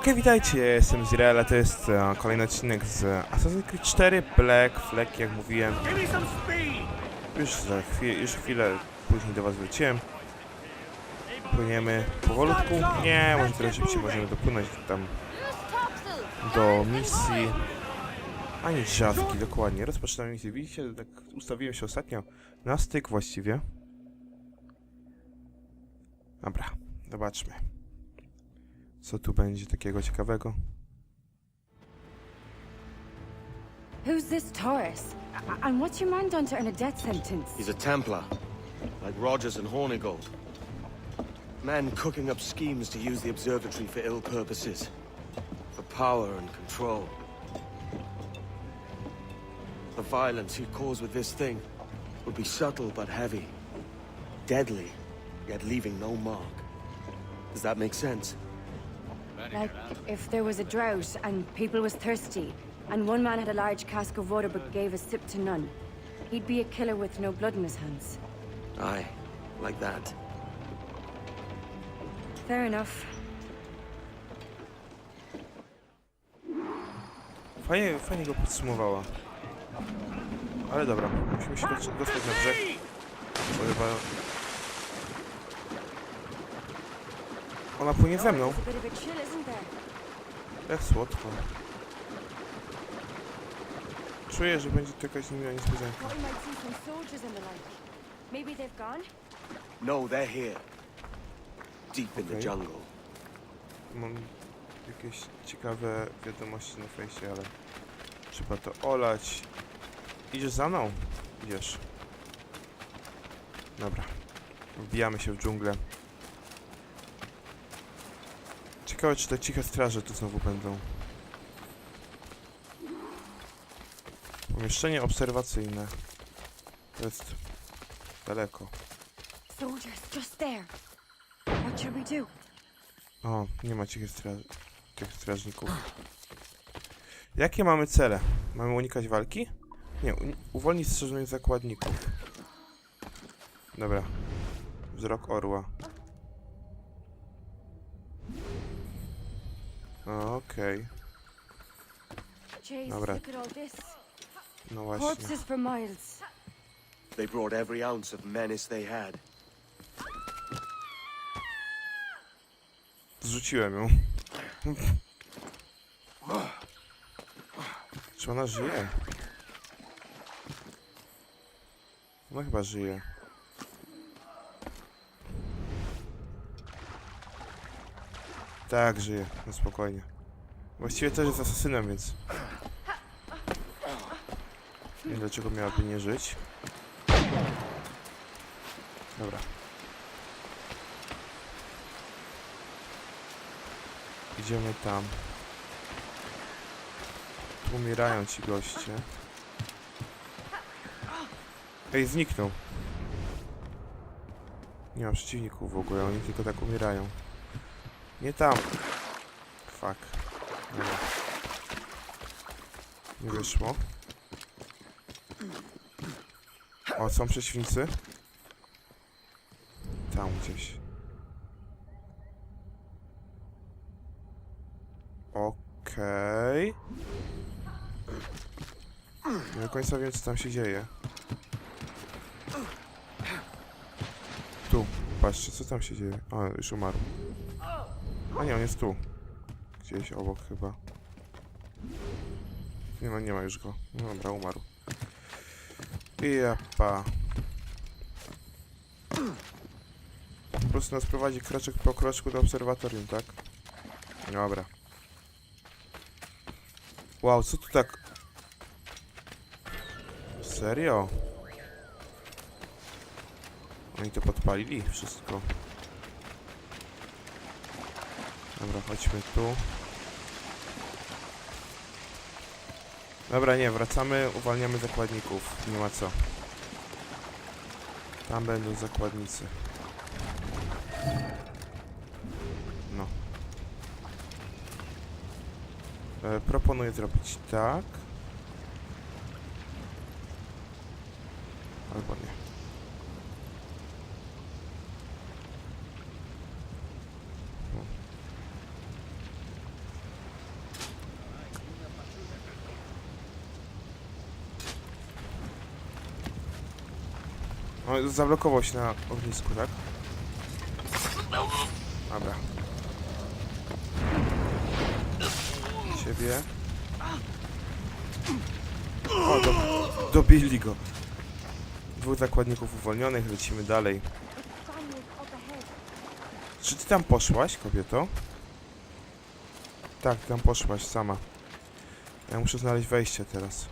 Okej, witajcie, jestem Zirel, a to jest e, kolejny odcinek z Assassin's Creed 4 Black Flag, jak mówiłem. Już za chwilę, już chwilę później do was wróciłem. Płyniemy powolutku. Nie, może trochę szybciej możemy dopłynąć tam do misji. Ani drzazgi, dokładnie. Rozpoczynamy misję. Widzicie, tak ustawiłem się ostatnio na styk właściwie. Dobra, zobaczmy. Co tu będzie takiego ciekawego? Who's this Taurus? And what's your man done to earn a death sentence? He's a Templar, like Rogers and Hornigold. Men cooking up schemes to use the observatory for ill purposes. For power and control. The violence he'd cause with this thing would be subtle but heavy. Deadly, yet leaving no mark. Does that make sense? Like, if there was a drought and people was thirsty, and one man had a large cask of water but gave a sip to none, he'd be a killer with no blood in his hands. Aye, like that. Fair enough. Fajnie, fajnie go podsumowała. Ale dobra, musimy się dostać dostać na brzeg. Bo chyba... Ona płynie ze mną. Jak słodko. Czuję, że będzie to jakaś miła niespodzianka. No, they're here. Deep in the Okay. jungle. Mam jakieś ciekawe wiadomości na fejsie, ale trzeba to olać. Idziesz za mną? Idziesz. Dobra. Wbijamy się w dżunglę. Ciekawe, czy te ciche straże tu znowu będą. Pomieszczenie obserwacyjne. To jest daleko. Soldiers, just there. What should we do? O, nie ma cichych stra tych strażników. Jakie mamy cele? Mamy unikać walki? Nie, uwolnić strzeżonych zakładników. Dobra. Wzrok orła. Okej, Chase, Dobra. look at all this. no właśnie. Corpses for miles. They brought every ounce of menace they had. Zrzuciłem ją. Czy ona żyje? Ona chyba żyje. Tak, żyje. No spokojnie. Właściwie też jest asasynem, więc... Nie wiem, dlaczego miałaby nie żyć. Dobra. Idziemy tam. Tu umierają ci goście. Ej, zniknął. Nie ma przeciwników w ogóle, oni tylko tak umierają. Nie tam. Fuck. Dobra. Nie wyszło. O, są przeciwnicy? Tam gdzieś. Okej. Nie do końca wiem, co tam się dzieje. Tu, patrzcie, co tam się dzieje. A, już umarł. A nie, on jest tu. Gdzieś obok chyba. Nie ma, nie ma już go. No dobra, umarł. Japa. Po prostu nas prowadzi kroczek po kroczku do obserwatorium, tak? Dobra. Wow, co tu tak... Serio? Oni to podpalili wszystko. Dobra, chodźmy tu. Dobra, nie, wracamy, uwalniamy zakładników. Nie ma co. Tam będą zakładnicy. No. E, proponuję zrobić tak. Albo nie. O, zablokował się na ognisku, tak? Dobra. Ciebie. O, do, dobili go. Dwóch zakładników uwolnionych, lecimy dalej. Czy ty tam poszłaś, kobieto? Tak, tam poszłaś sama. Ja muszę znaleźć wejście teraz.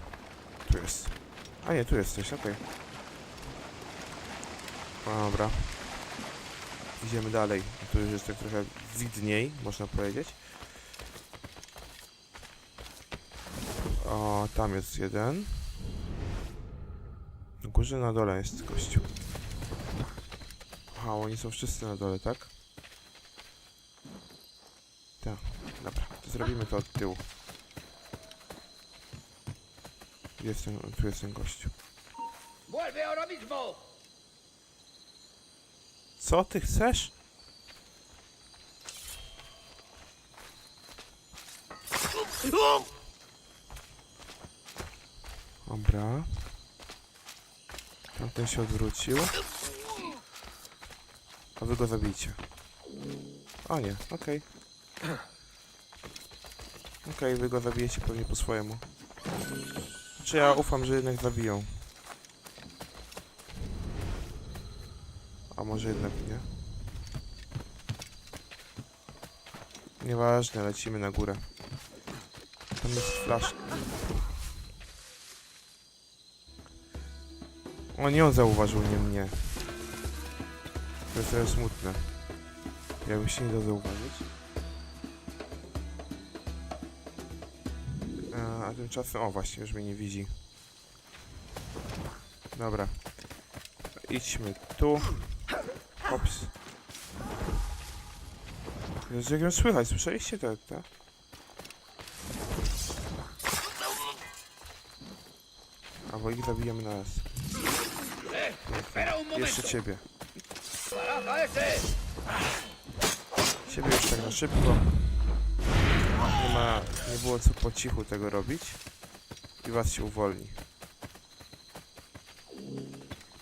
Tu jest. A nie, tu jesteś, okej. Dobra. Idziemy dalej. Tu już jest tak trochę widniej, można powiedzieć. O, tam jest jeden. Na górze, na dole jest gościu. Aha, oni są wszyscy na dole, tak? Tak, dobra. To zrobimy to od tyłu. Gdzie Jest ten, tu jest ten gościu. ¡Vuelve ahora mismo! Co ty chcesz? Dobra. Tamten się odwrócił. A wy go zabijcie. O nie, okej. Okej, wy go zabijecie pewnie po swojemu. Czy ja ufam, że jednak zabiją. A może jednak nie? Nieważne, lecimy na górę. Tam jest flash. O, nie on zauważył, nie mnie. To jest trochę smutne. Jakby się nie da zauważyć. A, a tymczasem... O, właśnie, już mnie nie widzi. Dobra. Idźmy tu. Hops. Jezu, jak ją słychać, słyszeliście to, tak? Albo ich zabijemy na raz. Jeszcze ciebie. Ciebie już tak na szybko. Nie ma, nie było co po cichu tego robić. I was się uwolni.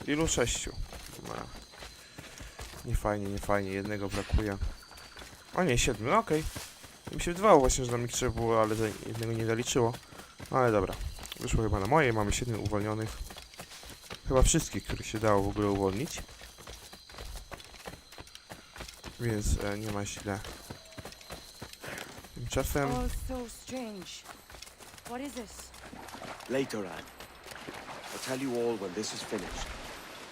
Ilu? Sześciu. Nie fajnie, nie fajnie. Jednego brakuje. O nie, siedmiu, no okej. Mi się wydawało właśnie, że nam ich trzeba było, ale jednego nie zaliczyło. No ale dobra. Wyszło chyba na moje, mamy siedmiu uwolnionych. Chyba wszystkich, których się dało w ogóle uwolnić. Więc e, nie ma źle. Tymczasem... Later, Anne. I'll tell you all when this is finished.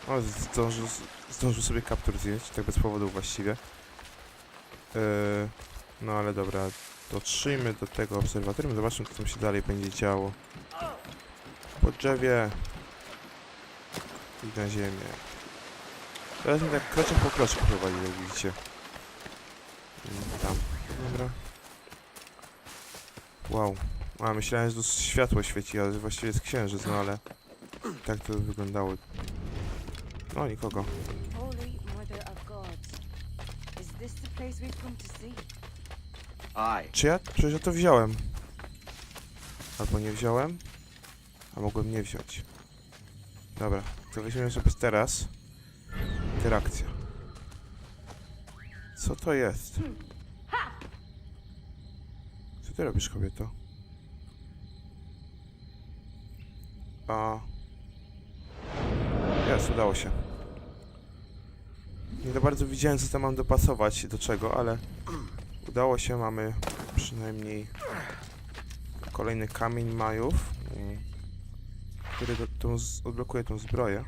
O, zdążył, zdążył sobie kaptur zjeść, tak bez powodu właściwie. Yy, no ale dobra, dotrzyjmy do tego obserwatorium, zobaczmy co tam się dalej będzie działo. Po drzewie. I na ziemię. Teraz mi tak kroczek po kroczku prowadzi, jak widzicie. Mm, Tam, dobra. Wow. A, myślałem, że tu światło świeci, ale właściwie jest księżyc, no ale... Tak to wyglądało. No, nikogo. Holy Mother of Gods. Is this the place we've come to see? Czy ja? Przecież ja to wziąłem. Albo nie wziąłem. A mogłem nie wziąć. Dobra, to weźmiemy sobie teraz. Interakcja. Co to jest? Co ty robisz, kobieto? A... Jest, udało się. Nie za bardzo widziałem, co tam mam dopasować do czego, ale udało się, mamy przynajmniej kolejny kamień Majów, który do, tą odblokuje tą zbroję.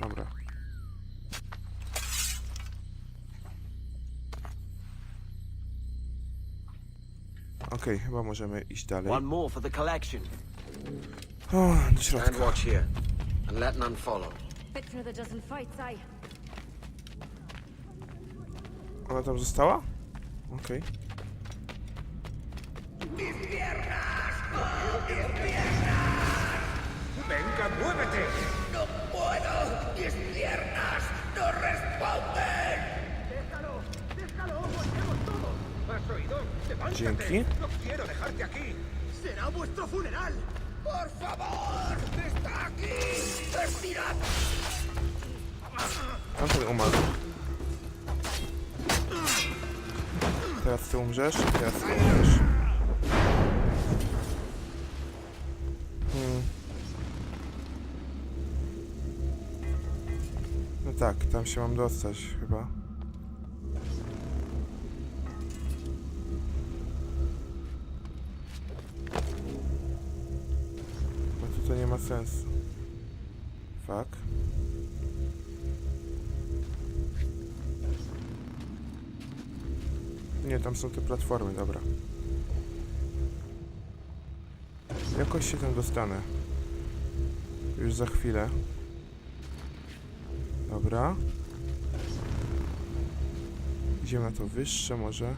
Dobra. Okej, chyba możemy iść dalej. One more for the collection. O, do środka. And let none follow. Bit for another dozen fights, I. Ona tam została? Okej. ¡Venga, muévete! ¡No puedo! ¡Mis piernas no responden! ¡Déjalo! ¡Déjalo! ¡Lo hacemos todo! ¿Has oído? ¡Levántate! Dzięki. ¡No quiero dejarte aquí! ¡Será vuestro funeral! ¡Por favor! ¡Está aquí! ¡Estirad! Tamten umarł. Teraz ty umrzesz, teraz ty umrzesz. Hmm. No tak, tam się mam dostać chyba. Ma sensu. Nie, tam są te platformy, dobra. Jakoś się tam dostanę. Już za chwilę. Dobra. Idziemy na to wyższe może.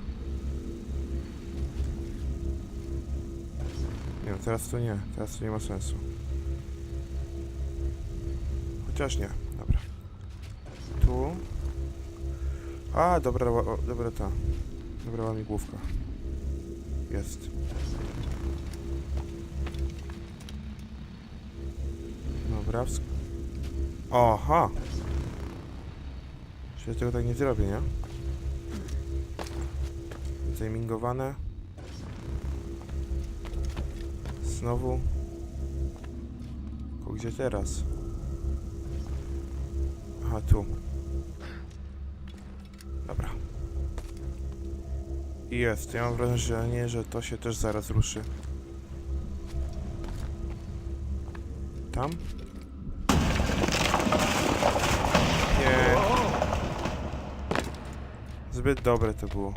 Nie, no teraz to nie. Teraz to nie ma sensu. Chociaż nie. Dobra. Tu. A, dobra, o, dobra ta. Dobra, łamigłówka. Jest. Dobra, wsk- Aha! Ja tego tak nie zrobię, nie? Zaimingowane. Znowu. Tylko gdzie teraz? Aha, tu. Dobra. I Jest, ja mam wrażenie, że to się też zaraz ruszy. Tam? Nie. Zbyt dobre to było.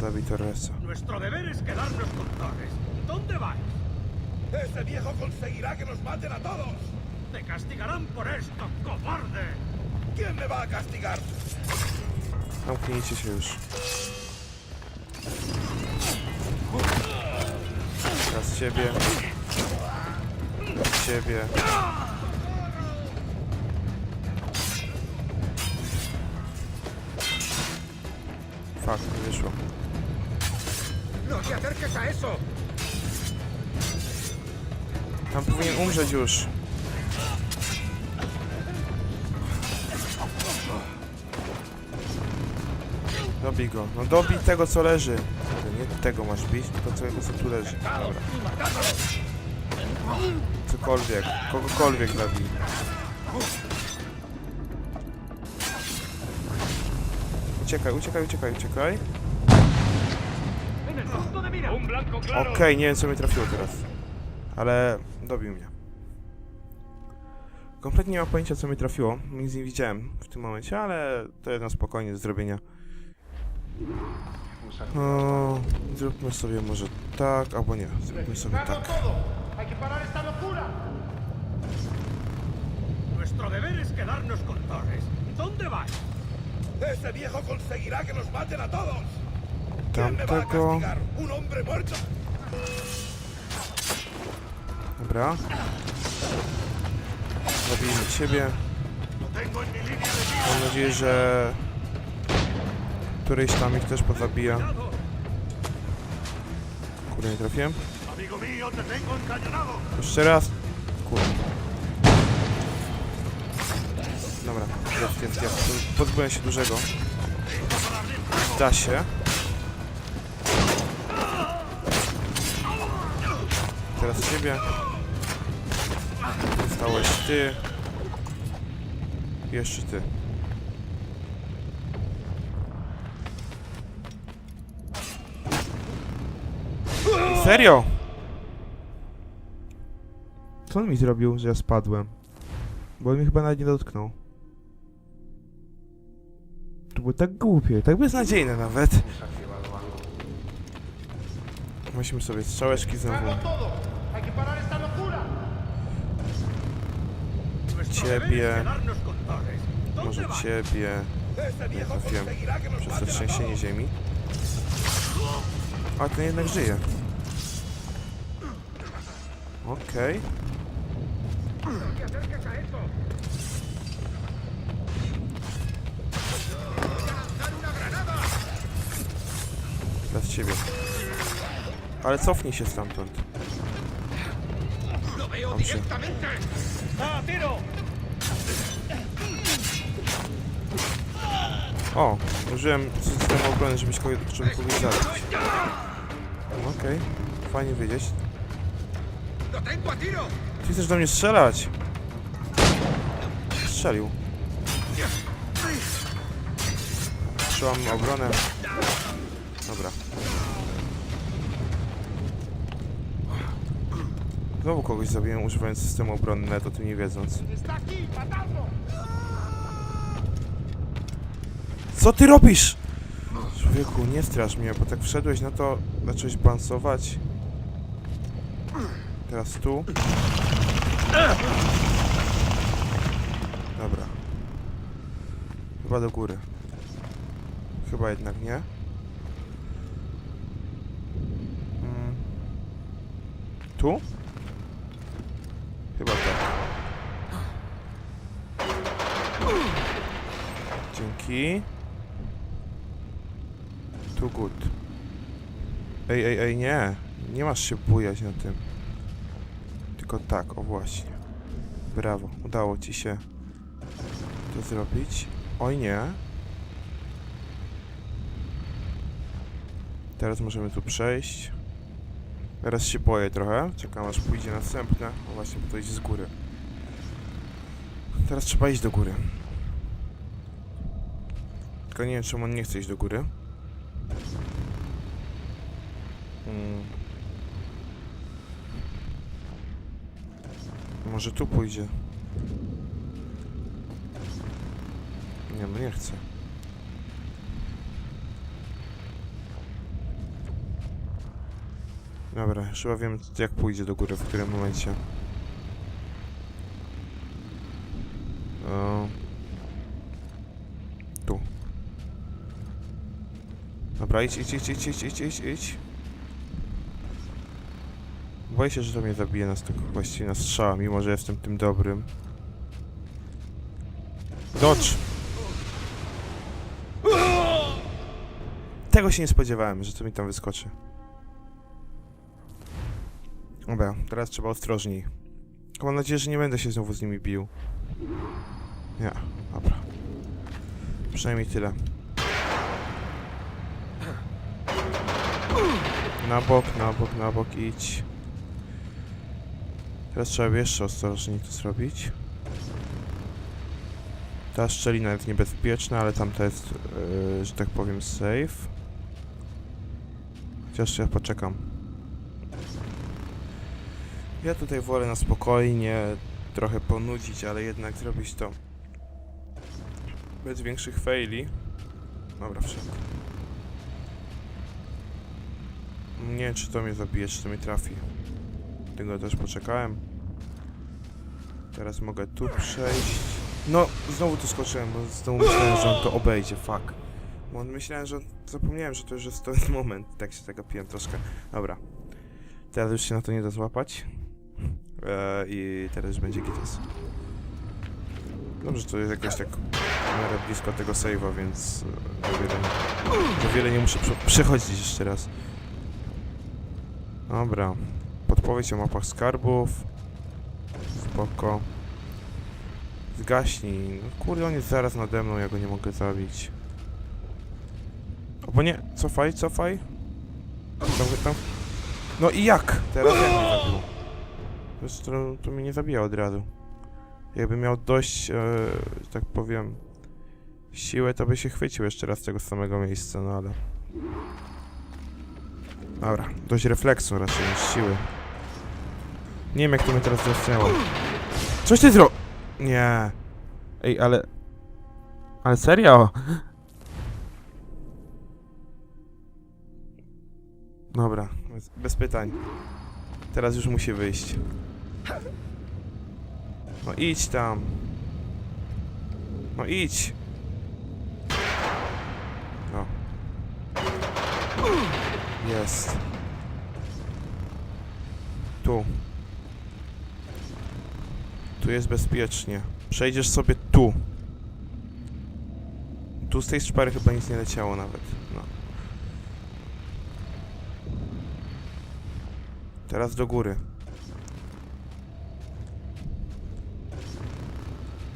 Zabij Torresa. Nuestro deber es quedarnos con Torres. ¿Dónde vais? ¡Ese viejo conseguirá que nos maten a todos! Te castigarán por esto, cobarde. ¿Quién me va a castigar? Zamknijcie się już. Teraz ciebie. Ciebie. Fuck, nie wyszło. ¡No te acerques a eso! Tam powinien umrzeć już. Dobij go. No dobij tego co leży. Nie tego masz bić, tylko tego co tu leży. Dobra. Cokolwiek. Kogokolwiek zabij. Uciekaj, uciekaj, uciekaj, uciekaj. Okej, nie wiem co mnie trafiło teraz. Ale dobił mnie. Kompletnie nie mam pojęcia co mnie trafiło. Nic nie widziałem w tym momencie, ale to jest na spokojnie do zrobienia. Hemos activado O, zróbmy sobie może tak, albo nie. Zróbmy sobie tak. Nuestro deber es quedarnos con Torres. ¿Dónde vais? ¡Ese viejo conseguirá que nos maten a todos! ¿Quién me va a castigar? ¿Un hombre muerto? Dobra. Zabijmy ciebie. Mam nadzieję, że któryś tam ich też pozabija. Kurde, nie trafiłem. Jeszcze raz. Kurde. Dobra, jest, jest, jest. Pozbyłem się dużego. Da się. Teraz ciebie. Zostałeś ty. Jeszcze ty. Serio? Co on mi zrobił, że ja spadłem? Bo on mi chyba nawet nie dotknął. To było tak głupie, tak beznadziejne nawet. Weźmy sobie strzałeczki znowu ciebie, może ciebie, nie trafiłem przez to trzęsienie ziemi. A ten jednak żyje. Okej. Okay. Teraz ciebie. Ale cofnij się stamtąd. Dobrze. O, użyłem systemu obrony, żebyś kogoś, żeby kogoś zabić. Okej, fajnie wiedzieć. Ty chcesz do mnie strzelać? Strzelił. Trzymam obronę. Dobra. Znowu kogoś zabiłem używając systemu obronnego, o tym nie wiedząc. ¡Está aquí! ¡Matadlo! Co ty robisz? Człowieku, nie strasz mnie, bo tak wszedłeś na to, zacząłeś balansować. Teraz tu. Dobra. Chyba do góry. Chyba jednak nie. Mm. Tu? Chyba tak. Dzięki. Too good. Ej, ej, ej, nie. Nie masz się bujać na tym. Tylko tak, o właśnie. Brawo, udało ci się to zrobić. Oj nie. Teraz możemy tu przejść. Teraz się boję trochę. Czekam aż pójdzie następne. O właśnie, bo to idzie z góry. Teraz trzeba iść do góry. Tylko nie wiem, czemu on nie chce iść do góry. Hmm. Może tu pójdzie. Nie, nie chcę. Dobra, chyba wiem jak pójdzie do góry, w którym momencie. Tu. Dobra, idź, idź, idź, idź, idź, idź, idź. Boję się, że to mnie zabije nas tak właściwie na strzała, mimo że jestem tym dobrym. Dodge! Tego się nie spodziewałem, że to mi tam wyskoczy. Dobra, teraz trzeba ostrożniej. Mam nadzieję, że nie będę się znowu z nimi bił. Nie, dobra. Przynajmniej tyle. Na bok, na bok, na bok idź. Teraz trzeba jeszcze ostrożniej to zrobić. Ta szczelina jest niebezpieczna, ale tamta jest, yy, że tak powiem, safe. Chociaż ja poczekam. Ja tutaj wolę na spokojnie trochę ponudzić, ale jednak zrobić to bez większych faili. Dobra, wszedł. Nie wiem, czy to mnie zabije, czy to mnie trafi. Tego też poczekałem. Teraz mogę tu przejść. No, znowu tu skoczyłem, bo znowu myślałem, że on to obejdzie, fuck. Bo myślałem, że... Zapomniałem, że to już jest ten moment. Tak się zagapiłem troszkę. Dobra. Teraz już się na to nie da złapać. Eee, I teraz już będzie gites. Dobrze, to jest jakoś tak miarę blisko tego save'a, więc e, za wiele, za wiele nie muszę prze przechodzić jeszcze raz. Dobra. Podpowiedź o mapach skarbów. Spoko. Zgaśnij. No, kurde, on jest zaraz nade mną, ja go nie mogę zabić. O, bo nie, cofaj, cofaj. Tam, tam. No i jak? Teraz jak mnie zabił? Wiesz, to, mnie nie zabija od razu. Jakby miał dość, e, tak powiem, siłę, to by się chwycił jeszcze raz tego samego miejsca, no ale... Dobra, dość refleksu raczej niż siły. Nie wiem jak to mnie teraz zasnęło. Coś ty zro... Nie. Ej, ale... Ale serio? Dobra, bez, bez pytań. Teraz już musi wyjść. No idź tam. No idź. No. Jest. Tu. Tu jest bezpiecznie. Przejdziesz sobie tu. Tu z tej szpary chyba nic nie leciało nawet. No. Teraz do góry.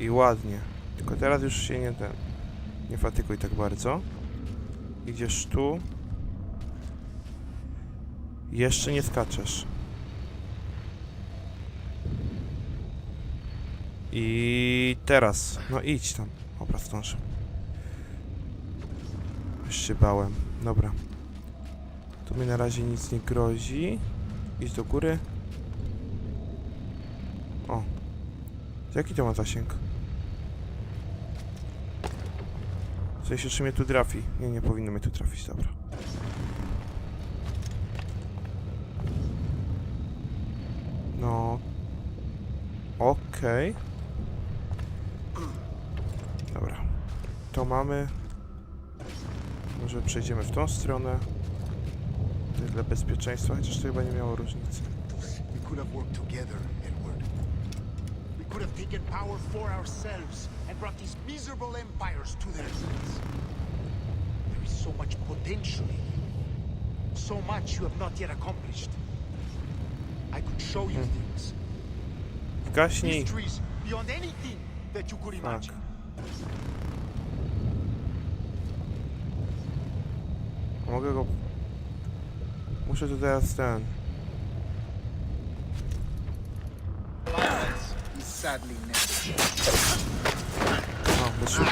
I ładnie. Tylko teraz już się nie ten. Nie fatykuj tak bardzo. Idziesz tu. Jeszcze nie skaczesz. I teraz. No idź tam. Dobra, zdążę. Już się bałem. Dobra. Tu mi na razie nic nie grozi. Idź do góry. O. Jaki to ma zasięg? W sensie, czy mnie tu trafi? Nie, nie powinno mnie tu trafić, dobra. No. Okej. Dobra. To mamy. Może przejdziemy w tą stronę. To jest dla bezpieczeństwa, chociaż to chyba nie miało różnicy. We could have worked together, Edward. We could have taken power for ourselves and brought these miserable empires to their knees. There is so much potential. So much you have not yet accomplished. I could show you things. Gaśnij! Mysteries beyond anything that you could Tak. Mogę go... Muszę to teraz ten... Is sadly necessary. No, wyszło.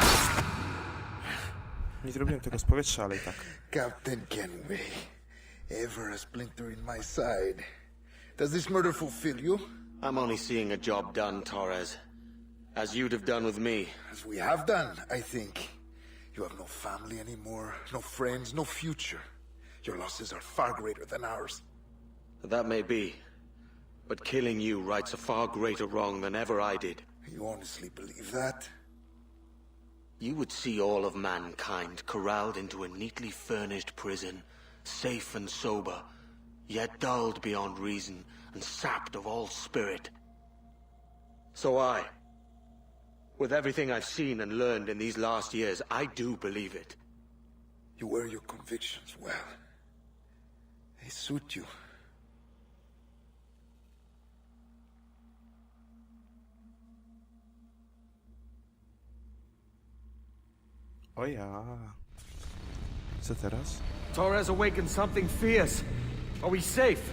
Nie zrobiłem tego z powietrza, ale i tak. Captain Kenway, ever a splinter in my side. Does this murder fulfill you? I'm only seeing a job done, Torres. As you'd have done with me. As we have done, I think. You have no family anymore, no friends, no future. Your losses are far greater than ours. That may be. But killing you rights a far greater wrong than ever I did. You honestly believe that? You would see all of mankind corralled into a neatly furnished prison, safe and sober, yet dulled beyond reason and sapped of all spirit. So I, with everything I've seen and learned in these last years, I do believe it. You wear your convictions well. They suit you. O ja. Co teraz? Torres awakened something fierce. Are we safe?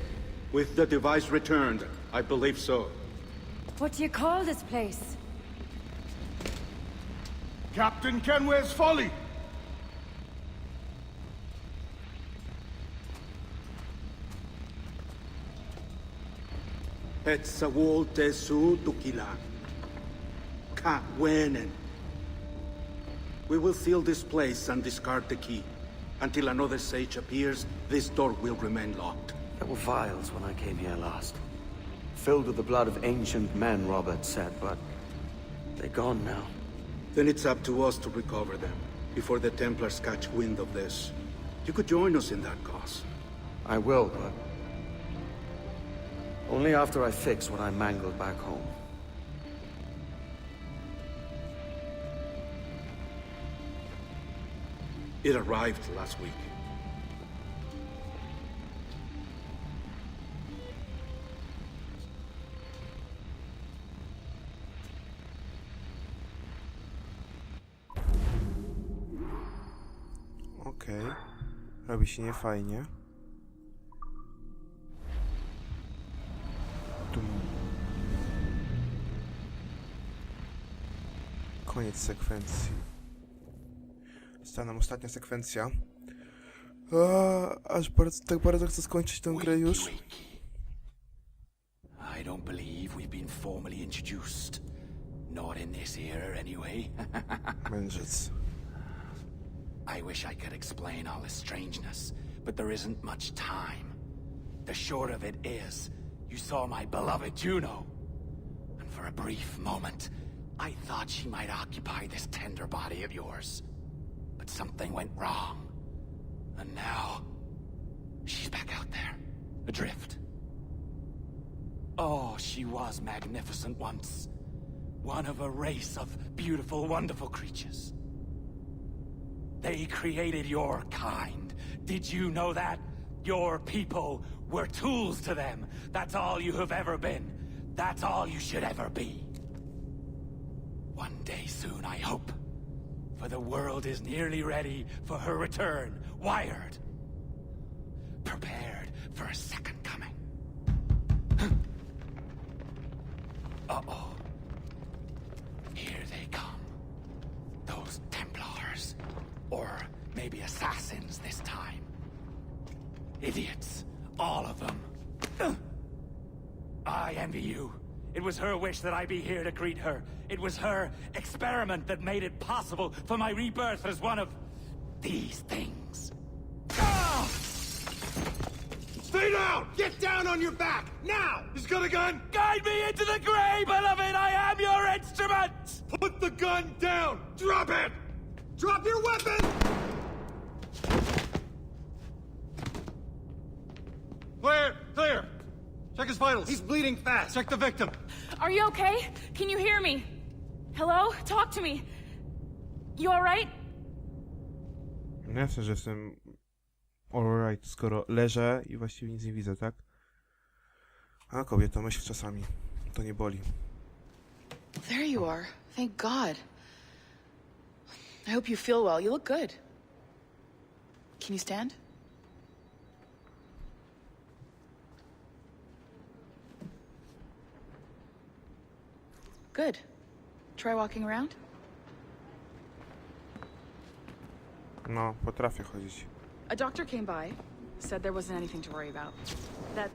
With the device returned, I believe so. What do you call this place? Captain Kenway's Folly! Hetzawol Tesu Tukila. Ka Wenen. We will seal this place and discard the key. Until another sage appears, this door will remain locked. There were vials when I came here last. Filled with the blood of ancient men, Robert said, but they're gone now. Then it's up to us to recover them, before the Templars catch wind of this. You could join us in that cause. I will, but only after I fix what I mangled back home. It arrived last week. Robi się niefajnie. Tum. Koniec sekwencji. Została nam ostatnia sekwencja. A, aż bardzo, tak bardzo chcę skończyć tę grę już. I don't believe we've been formally introduced. Not in this era, anyway. Mędrzec. I wish I could explain all this strangeness, but there isn't much time. The short of it is, you saw my beloved Juno. And for a brief moment, I thought she might occupy this tender body of yours. But something went wrong. And now, she's back out there, adrift. Oh, she was magnificent once. One of a race of beautiful, wonderful creatures. They created your kind. Did you know that? Your people were tools to them. That's all you have ever been. That's all you should ever be. One day soon, I hope. For the world is nearly ready for her return. Wired. Prepared for a second coming. Uh-oh. Here they come. Those Templars. Or maybe assassins this time. Idiots. All of them. I envy you. It was her wish that I be here to greet her. It was her experiment that made it possible for my rebirth as one of these things. Ah! Stay down! Get down on your back! Now! He's got a gun! Guide me into the grave, beloved! I am your instrument! Put the gun down! Drop it! Drop your weapon! Clear! Clear! Check his vitals. He's bleeding fast. Check the victim. Are you okay? Can you hear me? Hello? Talk to me. You alright? No jasne, że jestem alright, skoro leżę i właściwie nic nie widzę, tak? A kobieto, myśl czasami. To nie boli. There you are. Thank God. I hope you feel well. You look good. Can you stand? Good. Try walking around. No, potrafię chodzić. A doctor came by, said there wasn't anything to worry about. That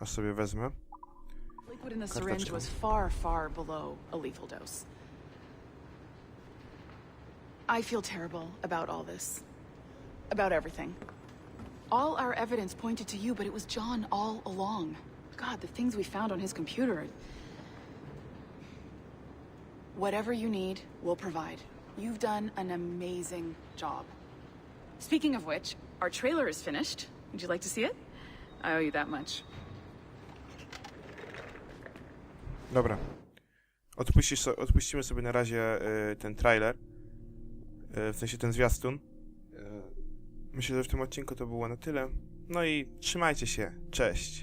Aż sobie wezmę. liquid in the Karteczka. syringe was far, far below a lethal dose. I feel terrible about all this. About everything. All our evidence pointed to you, but it was John all along. God, the things we found on his computer. Whatever you need, we'll provide. You've done an amazing job. Speaking of which, our trailer is finished. Would you like to see it? I owe you that much. Dobra. Odpuścisz odpuścimy sobie na razie y, ten trailer. Y, w sensie ten zwiastun. Y, myślę, że w tym odcinku to było na tyle. No i trzymajcie się. Cześć.